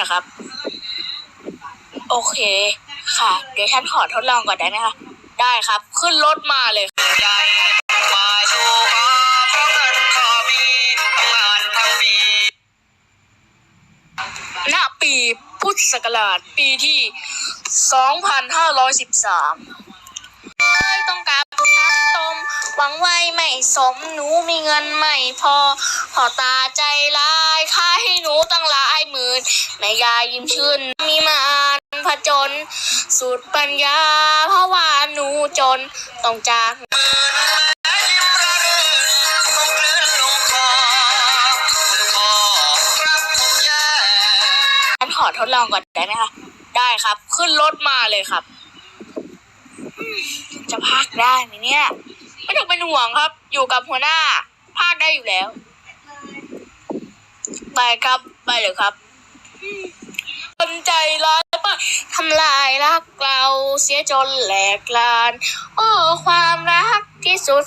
นะครับ โอเคค่ะ เดี๋ยวฉันขอทดลองก่อนได้ไหมคะ ได้ครับ ขึ้นรถมาเลยใจมาสู่มาเพราะเงินก็มีทำงาปีณปีพุทธศักราชปีที่ 2513เอ้ยต้องการชั้นตมหวังไว้ไม่สมหนูมีเงินไม่พอพอตาใจร้า แม่ยายยิ้มชื่น มีมานผจญสุดปัญญาเพราะว่าหนูจนต้องจากยิ้มระรื่นคงกลืนลงคอถึงคอครับผมแย่ฉันขอทดลองก่อนได้ไหมคะ ได้ครับ ขึ้นรถมาเลยครับอืมจะพากได้ไหมเนี่ย ไม่ต้องเป็นห่วงครับ อยู่กับหัวหน้า พากได้อยู่แล้ว ไปครับ ไปเลยครับอืม คนใจร้ายไปทำลายรักเราเสียจนแหลกลาน โอ้ ความรักที่สุด